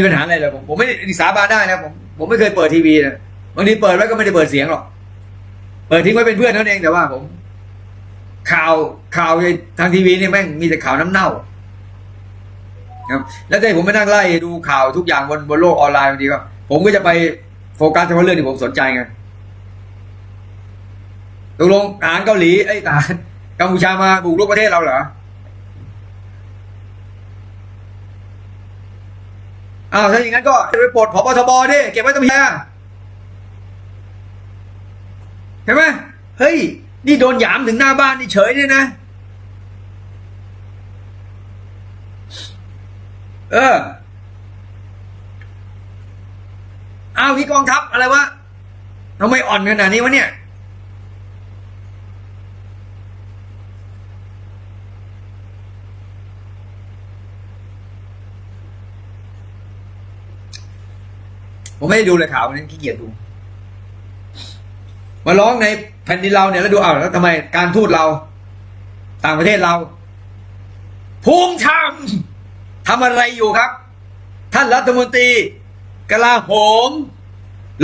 มีปัญหาอะไรเลยผมผมไม่ด้สาบานได้นะผมผมไม่เคยเปิดทีวีนะบางทีเปิดไว้ก็ไม่ได้เปิดเสียงหรอกเปิดทิ้งไว้เป็นเพื่อนนั้นเองแต่ว่า ผม ข่าวข่าวทางทีวีนี่แม่งมีแต่ข่าวน้ำเน่าครับแล้วแต่ผมไปนั่งไล่ดูข่าวทุกอย่างบนบนโลกออนไลน์บางทีก็ผมก็จะไปโฟกัสเฉพาะเรื่องที่ผมสนใจไงตกลงทหารเกาหลีไอ้ทหารกัมพูชามาบุกรุกประเทศเราเหรอ อ้าวถ้าอย่างนั้นก็ไปปลดผบทบดิเก็บไว้ตรงนี้เห็นไหมเฮ้ย นี่โดนหยามถึงหน้าบ้านนี่เฉยเนี่ยนะ เอออ้าวนี่กองทัพอะไรวะทำไมอ่อนขนาดนี้วะเนี่ย ผมไม่ได้ดูเลยข่าววันนี้ขี้เกียจดู มาร้องในแผ่นดินเราเนี่ยแล้วดูอ้าวแล้วทำไมการทูตเรา ต่างประเทศเราภูมิธรรมทำอะไรอยู่ครับ ท่านรัฐมนตรีกลาโหม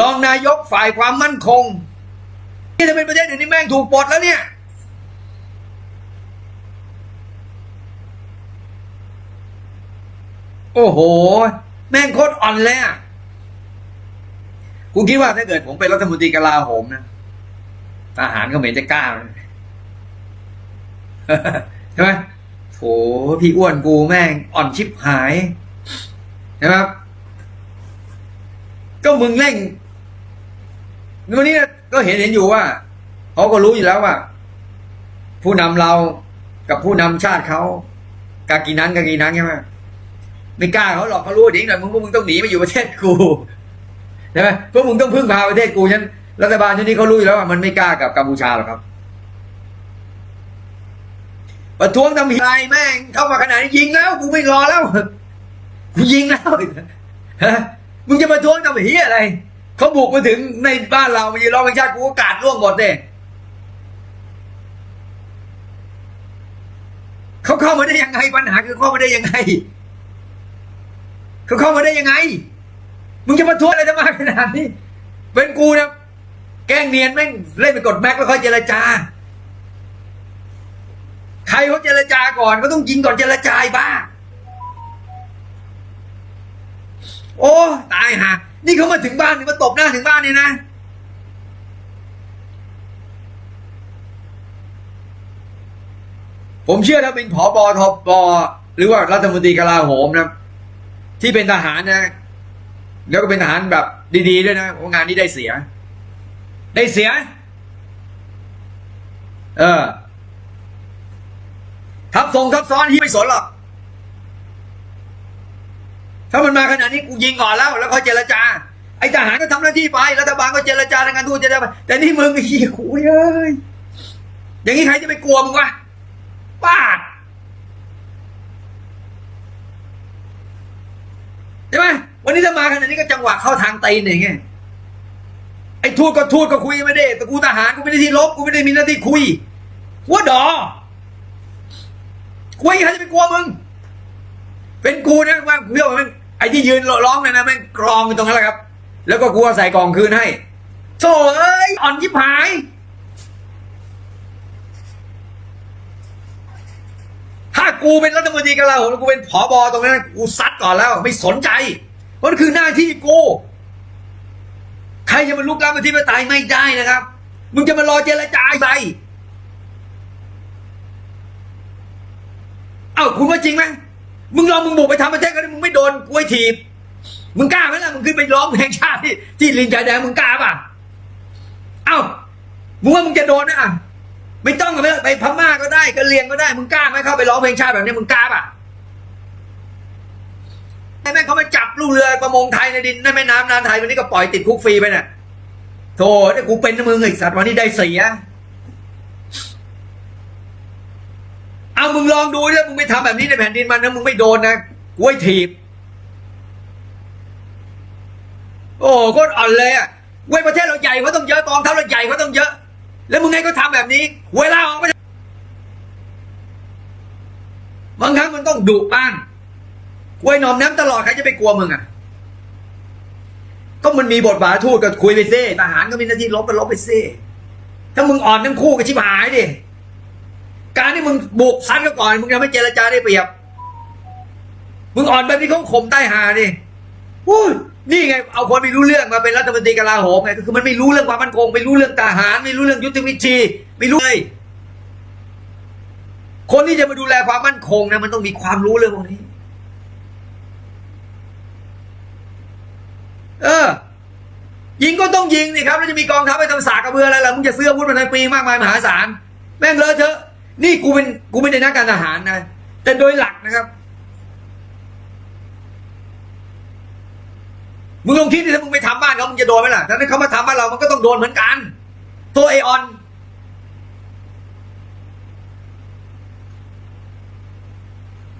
รองนายกฝ่ายความมั่นคงนี่จะเป็นประเทศอื่นนี่แม่งถูกปลดแล้วเนี่ย โอ้โห แม่งโคตรอ่อนเลยอะ กูคิดว่าถ้าเกิดผมเป็นรัฐมนตรีกลาโหมนะทหารก็เหม็นจะกล้าใช่ไหมโถพี่อ้วนกูแม่งอ่อนชิบหายใช่ไหมครับ ก็มึงเร่งวันนี้ก็เห็นเห็นอยู่ว่าเขาก็รู้อยู่แล้วว่า ผู้นำเรากับผู้นำชาติเขากากีนั้นกากีนั้นใช่ไหมไม่กล้าเขาหรอกเขารู้ดีหน่อยมึงพวกมึงต้องหนีมาอยู่ประเทศกู ใช่ไหมพวกมึงต้องพึ่งพาประเทศกูฉันรัฐบาลชุดนี้เขารู้อยู่แล้วว่ามันไม่กล้ากับกัมพูชาหรอกครับ ประท้วงทำอะไรแม่งเข้ามาขนาดนี้ยิงแล้ว กูไม่รอแล้วกูยิงแล้วฮะมึงจะประท้วงทำเฮียอะไรเขาบุกมาถึงในบ้านเรามายืนร้องเพลงชาติกูก็กาดร่วงหมดเลยเขาเข้ามาได้ยังไงปัญหาคือเข้ามาได้ยังไงเขาเข้ามาได้ยังไง มึงจะประท้วงอะไรจะมาขนาดนี้ เป็นกูนะแกล้งเนียนแม่งเล่นไปกดแม็กแล้วค่อยเจรจา ใครเขาเจรจาก่อนก็ต้องยิงก่อนเจรจาบ้า โอ้ ตายฮะนี่เขามาถึงบ้านนี่มาตบหน้าถึงบ้านนี่นะผมเชื่อถ้าเป็นผอบอทบหรือว่ารัฐมนตรีกลาโหมนะที่เป็นทหารนะ แล้วก็เป็นทหารแบบดีๆด้วยนะงานนี้ได้เสีย ได้เสีย เออ ทับทรงทับซ้อนที่ไม่สนหรอกถ้ามันมาขนาดนี้กูยิงก่อนแล้ว แล้วค่อยเจรจาไอ้ทหารก็ทำหน้าที่ไปรัฐบาลก็เจรจาทางการทูตเจรจาไปแต่นี่มึงไอ้เหี้ยคุยเอ้ยอย่างนี้ใครจะไปกลัวมึงวะป้าดใช่ไหมวันนี้ถ้า มาขนาดนี้ก็จังหวะเข้าทางตีนอย่างเงี้ยไอ้ทูตก็ทูตก็คุยไม่ได้แต่กูทหารกูไม่ได้ที่ลบกูไม่ได้มีหน้าที่คุยหัวดอคุยใครจะไปกลัวมึง เป็นกูนะว่าเพื่อมันไอ้ที่ยืนร้องนะนะแม่งกรองอยู่ตรงนั้นแหละครับ แล้วก็กลัวใส่กล่องคืนให้โธ่เอ้ยอ่อนยิบหาย ถ้ากูเป็นรัฐมนตรีกลาโหมแล้วกูเป็นผอบอตรงนั้นกูซัดก่อนแล้ว ไม่สนใจ เพราะนั่นคือหน้าที่กู ใครจะมาลุกล้ำประเทศไทยไม่ได้นะครับ มึงจะมารอเจรจาไปเอ้าคุณว่าจริงไหมมึงลองมึงบุกไปทำประเทศกันมึงไม่โดนกล้วยถีบ มึงกล้าไหมล่ะมึงขึ้นไปร้องเพลงชาติที่ที่ลินชายแดงมึงกล้าป่ะ เอ้ามึงว่ามึงจะโดนไหมอะไม่ต้องไปไปพม่าก็ได้ก็เลียงก็ได้ มึงกล้าไหมเข้าไปร้องเพลงชาติแบบนี้มึงกล้าป่ะ ไอ้แม่งเขามาจับลูกเรือประมงไทยในดินในแม่น้ำนานไทยวันนี้ก็ปล่อยติดคุกฟรีไปน่ะโธ่ถ้ากูเป็นมึงไอ้สัตว์วันนี้ได้เสีย เอามึงลองดูถ้ามึงไม่ทำแบบนี้ในแผ่นดินมันนะมึงไม่โดนนะกล้วยถีบ โอ้โคตรอ่อนเลยอะเว้ยประเทศเราใหญ่เขาต้องเยอะกองทัพเราใหญ่เขาต้องเยอะ แล้วมึงไงก็ทำแบบนี้เวลาออกไม่บางครั้งมันต้องดุบ้าง กล้หนอมน้ำตลอดใครจะไปกลัวมึงอะ ก็มันมีบทบาททูตก็คุยไปเซิทหารก็มีหน้าที่ลบก็ลบไปเซิถ้ามึงอ่อนทั้งคู่ก็ชิบหายดิ การที่มึงบุกซัดก็ก่อน มึงทำให้เจรจาได้เปรียบ มึงอ่อนแบบนี้เขาข่มใต้หาดิอู้ยนี่ไงเอาคนไม่รู้เรื่องมาเป็นรัฐมนตรีกลาโหมไงก็คือมันไม่รู้เรื่องความมั่นคงไม่รู้เรื่องทหาร ไม่รู้เรื่องยุทธวิธีไม่รู้เลยคนที่จะมาดูแลความมั่นคงนะมันต้องมีความรู้เรื่องพวกนี้ เออ ยิงก็ต้องยิงนี่ครับแล้วจะมีกองทัพไปทำสากกระเบืออะไรล่ะมึงจะซื้ออาวุธมาในปีมากมายมหาศาลแม่งเลอะเทอะ นี่กูเป็นกูไม่ได้นักการทหารนะแต่โดยหลักนะครับมึงลองคิดดิถ้ามึงไปทำบ้านเขามึงจะโดนไหมล่ะถ้าเขามาทำบ้านเรามันก็ต้องโดนเหมือนกัน ตัวไอออน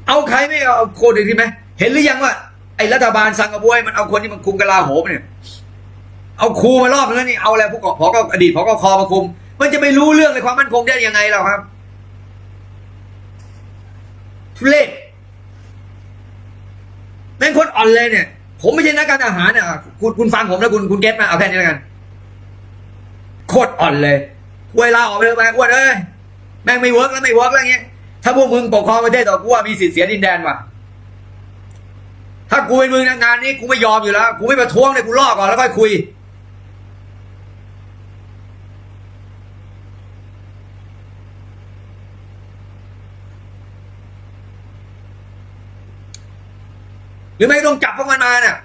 เอาใครไม่เอาเอาคนอื่นที่ไหมเห็นหรือยังว่า ไอ้รัฐบาลสั่งกระบวยมันเอาคนที่มันคุมกลาโหมเนี่ย เอาครูมารอบนึงแล้วนี่เอาอะไรผู้กอพอก็อดีตพอก็คอมาคุม มันจะไปรู้เรื่องในความมั่นคงได้ยังไงเราครับ ทุเรศแม่งโคนอ่อนเลยเนี่ย ผมไม่ใช่นักการทหารเนี่ยคุณคุณฟังผมแล้วคุณคุณเก็ตมาเอาแค่นี้แล้วกันโคตรอ่อนเลยเวลาออกไปเลยไปอ้วนเอ้ยแม่งไม่เวิร์กแล้วไม่เวิร์กแล้วเงี้ยถ้าพวกมึงปกครองประเทศต่อกูว่ามีสิทธิ์เสียดินแดนว่ะ ถ้ากูเป็นมึงในงานนี้กูไม่ยอมอยู่แล้ว กูไม่ประท้วงเลยกูลอกก่อนแล้วค่อยคุย หรือไม่ต้องจับพวกมันมาเนี่ย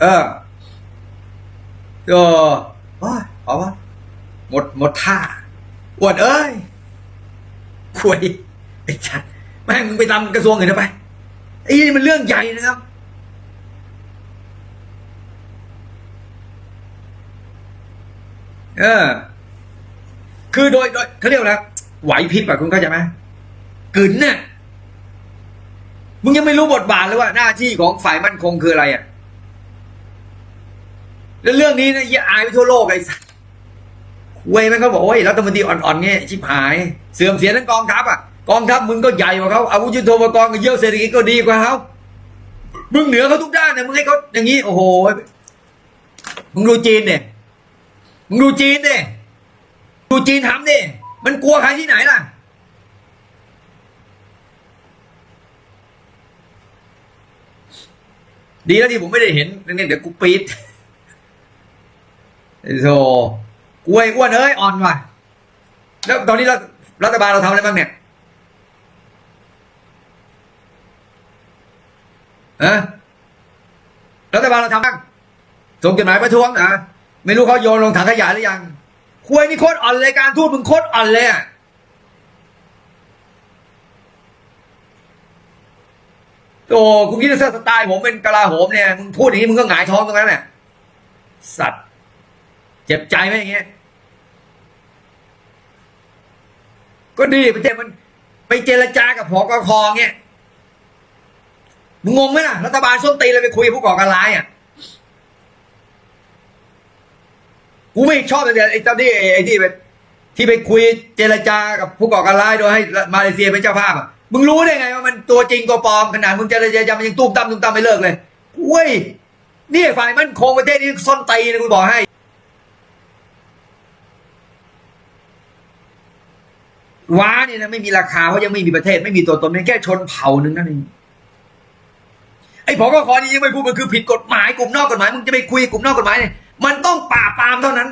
เออเออโอ้ยเอาวะหมดหมดท่าอวดเอ้ยคุยไอ้ชัดแม่งมึงไปทำกระทรวงอื่นเถอะไป ไอ้นี่มันเรื่องใหญ่นะครับ เออ คือโดยโดยเขาเรียกว่าอะไหวพริบอะคุณเข้าใจไหมกึนเนี่ยมึงยังไม่รู้บทบาทเลยว่าหน้าที่ของฝ่ายมั่นคงคืออะไรอะ่ะแล้วเรื่องนี้นะยี่อายไปทั่วโลกไอ้สัสเว้ยมันก็บอกว่ารัฐมนตรีอ่อนๆเงี้ยชิบหาย เสื่อมเสียทั้งกองทัพอะ กองทัพมึงก็ใหญ่กว่าเขาอาวุธยุทโธปกรณ์ก็เยอะเศรษฐกิจก็ดีกว่าเขามึงเหนือเขาทุกด้านเนี่ยมึงให้เขาอย่างนี้โอ้โหมึงดูจีนเนี่ยมึงดูจีนเนี่ยดูจีนทำเนี่ยมันกลัวใครที่ไหนล่ะดีแล้วที่ผมไม่ได้เห็นเนี่ยเดี๋ยวกูปีดโธ่กูไอ้อ้วนเอ้ยอ่อนว่ะแล้วตอนนี้รัฐรัฐบาลเราทำอะไรบ้างเนี่ย อะรัฐบาลเราทำบ้างส่งจดหมายประท้วงนะไม่รู้เขาโยนลงถังขยะหรือยังคุยนี่โคตรอ่อนเลยการทูตมึงโคตรอ่อนเลยอะโอ้คุณคิดว่าสไตล์ผมเป็นกะลาโหมเนี่ยมึงพูดอย่างนี้มึงก็หงายท้องตรงนั้นแหละสัตว์ เจ็บใจไหมอย่างเงี้ยก็ดีไปเจมันไปเจรจากับผอกคอเงี้ย มึงงงไหมล่ะ รัฐบาลส้นตีนเลยไปคุยกับผู้ก่อการร้ายอะ กูไม่ชอบเลยไอ้เจ้าที่ไอ้ที่ไปที่ไปคุยเจรจากับผู้ก่อการร้ายโดยให้มาเลเซียเป็นเจ้าภาพอะ มึงรู้ได้ไงว่ามันตัวจริงตัวปลอมขนาดมึงเจรจามันยังตุ้มตั้มตุ้มตั้มไม่เลิกเลยเว้ยนี่ฝ่ายมันคงประเทศนี้ส้นตีนะกูบอกให้ว้าเนี่ยนะไม่มีราคาเพราะยังไม่มีประเทศไม่มีตัวตนเป็นแค่ชนเผ่าหนึ่งนั่นเอง อ้ผอกคอนี่ยังไม่พูดมันคือผิดกฎหมายกลุ่มนอกกฎหมายมึงจะไปคุยกลุ่มนอกกฎหมายเนี่ยมันต้องปราปามเท่านั้น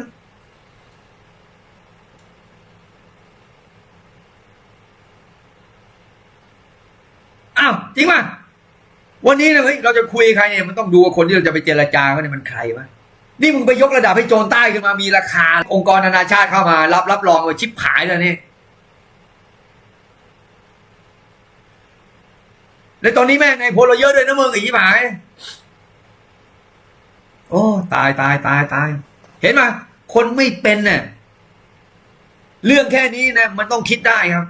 อ้าวจริงป่ะวันนี้นะเฮ้ยเราจะคุยใครเนี่ยมันต้องดูว่าคนที่เราจะไปเจรจาเขาเนี่ยมันใครวะนี่มึงไปยกระดับให้โจรใต้ขึ้นมามีราคา องค์กรนานาชาติเข้ามา รับรับรองว่าชิปหายแล้วนี่ แล้วตอนนี้แม่งไงพลเราเยอะด้วยนะมึงไอ้ชิบหาย โอ้ตายตายตายตาย เห็นไหมคนไม่เป็นเนี่ยเรื่องแค่นี้นะมันต้องคิดได้ครับ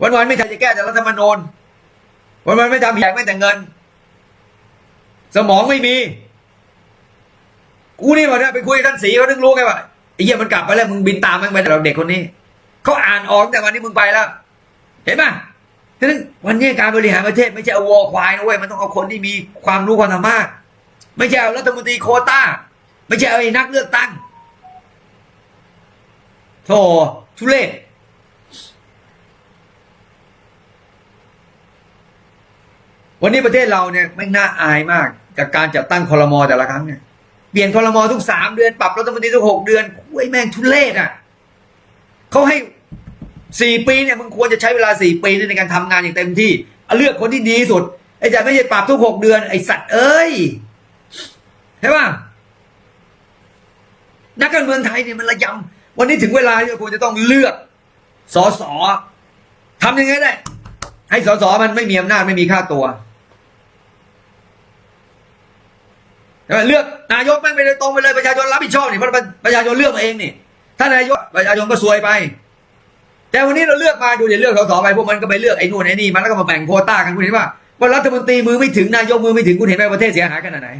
วันวันไม่ทำจะแก้แต่รัฐธรรมนูญวันวันไม่ทำแหกไม่แต่เงิน สมองไม่มี กูนี่มาเนี่ยไปคุยกับท่านสีเขาถึงรู้ไงว่าไอ้เหี้ยมันกลับไปแล้วมึงบินตามมันไปแต่เราเด็กคนนี้เขาอ่านออกแต่วันนี้มึงไปแล้ว เห็นไหม ฉะนั้นวันนี้การบริหารประเทศไม่ใช่เอาวัวควายนะเว้ยมันต้องเอาคนที่มีความรู้ความสามารถไม่ใช่เอารัฐมนตรีโคต้า ไม่ใช่เอาไอ้นักเลือกตั้งโธ่ทุเรศวันนี้ประเทศเราเนี่ยไม่น่าอายมาก กับการจัดตั้งคอรมอแต่ละครั้งเนี่ยเปลี่ยนคอรมอทุกสามเดือนปรับรัฐมนตรีทุกหกเดือนคุยแม่งทุเรศอะเขาให้ สี่ปีเนี่ยมึงควรจะใช้เวลาสี่ปีในการทำงานอย่างเต็มที่เลือกคนที่ดีสุดไอ้จะไม่ใช่ปรับทุกหกเดือนไอ้สัตว์เอ้ยใช่ป่ะนักการเมืองไทยเนี่ยมันระยำวันนี้ถึงเวลาที่ควรจะต้องเลือกสอสอทำยังไงได้ให้สอสอมันไม่มีอำนาจไม่มีค่าตัวเลือกนายกแม่งไปเลยตรงไปเลยประชาชนรับผิดชอบนี่เพราะประชาชนเลือกมาเองนี่ถ้านายกประชาชนก็ซวยไป แต่วันนี้เราเลือกมาดูเดี๋ยวเลือกสสไปพวกมันก็ไปเลือกไอ้นู่นไอ้นี่มันแล้วก็มาแบ่งโควต้ากันคุณเห็นว่าว่ารัฐมนตรีมือไม่ถึงนายกมือไม่ถึงคุณเห็นไหมประเทศเสียหายขนาดไหน